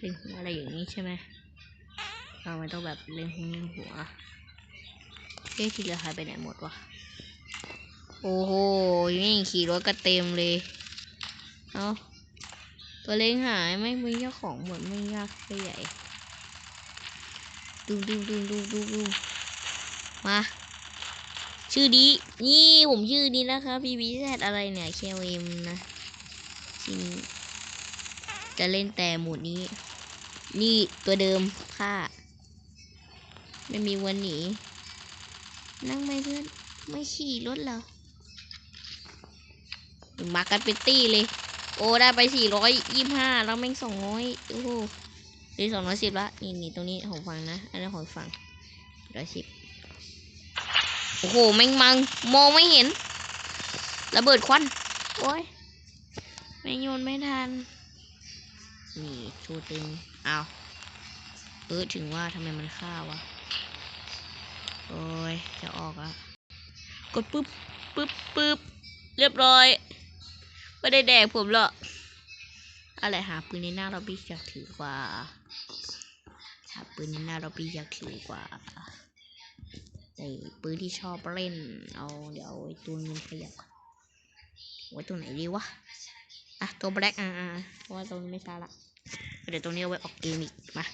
เล็งหัวอะไรอย่างนี้ใช่ไหมเราไม่ต้องแบบเล็งหัวเล็งหัวเอ๊ะที่เหลือหายไปไหนหมดวะโอ้โหนี่ขี่รถก็เต็มเลย เอาตัวเล็งหายไม่มีเจ้าของหมดไม่ยากไม่ใหญ่ดูดูดูดูดูดูมา ชื่อดี นี่ผมชื่อนี้นะคะพีบีแซอะไรเนี่ยเคเอ็มนะ จริง จะเล่นแต่หมดนี้ นี่ตัวเดิมค่ะ ไม่มีวันหนี นั่งไม่เพื่อนไม่ขี่รถเหรอมากันเป็นตี้เลย โอ้ได้ไปสี่ร้อยยี่ห้าแล้วแม่งสองร้อยโอ้โหหรือสองร้อยสิบละนี่นี่ตรงนี้ของฟังนะ อันนี้ของฟังร้อยสิบโอ้โหแม่งมังมองไม่เห็นระเบิดควัน โอ้ยแม่งโยนไม่ทัน นี่ชูตึงเอาเออถึงว่าทำไมมันฆ่าวะ โอ้ย จะออกอะกดปึ๊บปึ๊บปึ๊บเรียบร้อย ไม่ได้แดกผมหรอกอะไรหาปืนในหน้าเราบีอยากถือกว่า หาปืนในหน้าเราบีอยากถือกว่าไอ้ปืนที่ชอบเล่น เอา เดี๋ยวไอ้ตัวเงินขยับก่อนไว้ตรงไหนดีวะ อะ ตัวแบล็กอ่าอ่าเพราะว่าตรงนี้ไม่ใช่ละ เดี๋ยวตรงนี้เอาไว้ออกเกมอีกมา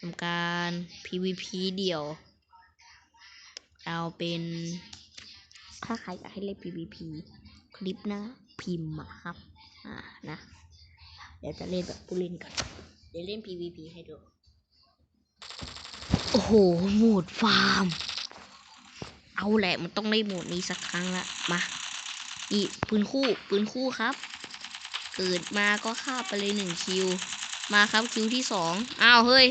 ทำการ PVP เดี่ยว เอาเป็นถ้าใครอยากให้เล่น PVP คลิปนะ พิมพ์มาครับ อ่านะ เดี๋ยวจะเล่นแบบผู้เล่นกันเดี๋ยวเล่น PVP ให้ดู โอ้โห โหมดฟาร์ม เอาแหละ มันต้องได้โหมดนี้สักครั้งละ มา อีปืนคู่ ปืนคู่ครับ เกิดมาก็ฆ่าไปเลยหนึ่งคิว มาครับคิวที่สองอ้าวเฮ้ย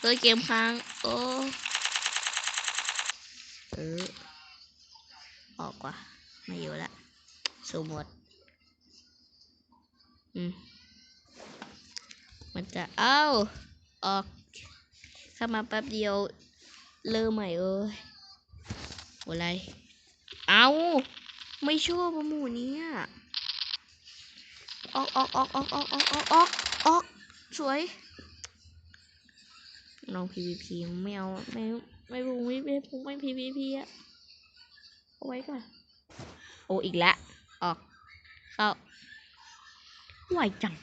เฮ้ยเกมค้าง โอ้เออออกว่ะไม่อยู่ละสูหมด อืม มันจะ เอ้า ออก เข้ามาแป๊บเดียว เริ่มใหม่เอ้ยอะไร เอา ไม่ชอบอะหมูเนี้ย ออกออกออกออกออกออกออกออกออกสวยน้อง PVP ไม่เอาไม่ไม่พุงไม่ไม่พุงไม่ PVP อะเอาไว้ก่อนโออีกแล้วออกเข้าไวจัง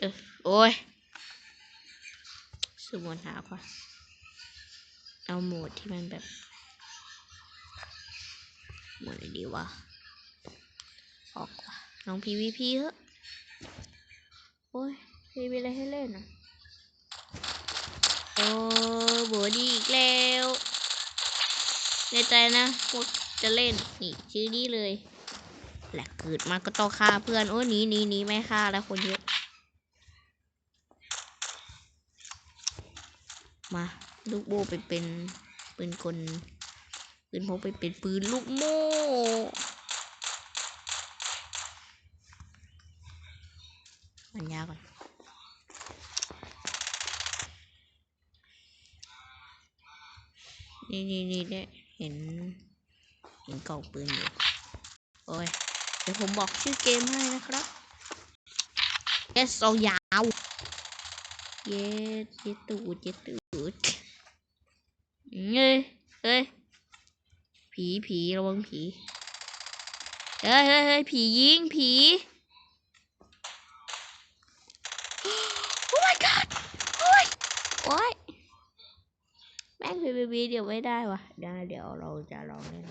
เออโอ้ยสมวนหาก่อนเอาโหมดที่มันแบบโหมดอะไรดีวะ ออกว่ะน้อง PVP เถอะโอ้ยมีอะไรให้เล่นอะโอ้โบดีอีกแล้ว ในใจนะพวกจะเล่น นี่ชื่อนี้เลย แหละเกิดมาก็ต้องฆ่าเพื่อน โอ้หนีหนีหนีไม่ฆ่าแล้วคนเยอะ มา ลูกโบไปเป็นปืนกลปืนพกไปเป็นปืนลูกโม่ มันยากก่อนนี่นี่นี่เนี่ยเห็น เห็นกล่องปืนอยู่ โอ้ย เดี๋ยวผมบอกชื่อเกมให้นะครับเอสเอายาว เย็ดเย็ดตูดเย็ดตูดเฮ้ยเฮ้ย ผีผีระวังผี เฮ้ยเฮ้ยเฮ้ยผียิงผี โอ้ my god โอ้ยโอ้ยแม่งพีบีบีเดี๋ยวไม่ได้วะได้เดี๋ยวเราจะลองเล่น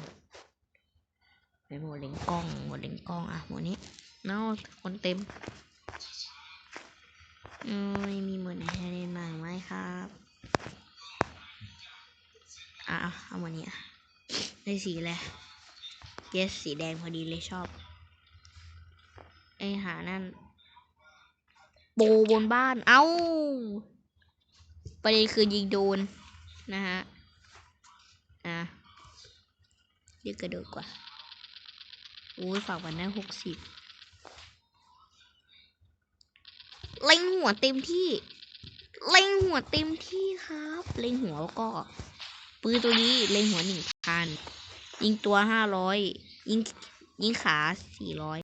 เป็นโหมดเลงกล้องโหมดเลงกล้องอะโหมดนี้เนาคนเต็มอืมมีโหมดไหนให้เล่นบ้างไหมครับอะเอาเอาโหมดนี้อะได้สีอะไรเยสสีแดงพอดีเลยชอบไอหานั่น โบบนบ้าน เอ้าประเด็นคือยิงโดน นะฮะ อะเรียกกระโดดกว่าโอ้ยฝากวันได้หกสิบเล็งหัวเต็มที่ เล็งหัวเต็มที่ครับ เล็งหัวแล้วก็ ปืนตัวนี้เล็งหัวหนึ่งพันยิงตัวห้าร้อยยิงยิงขาสี่ร้อย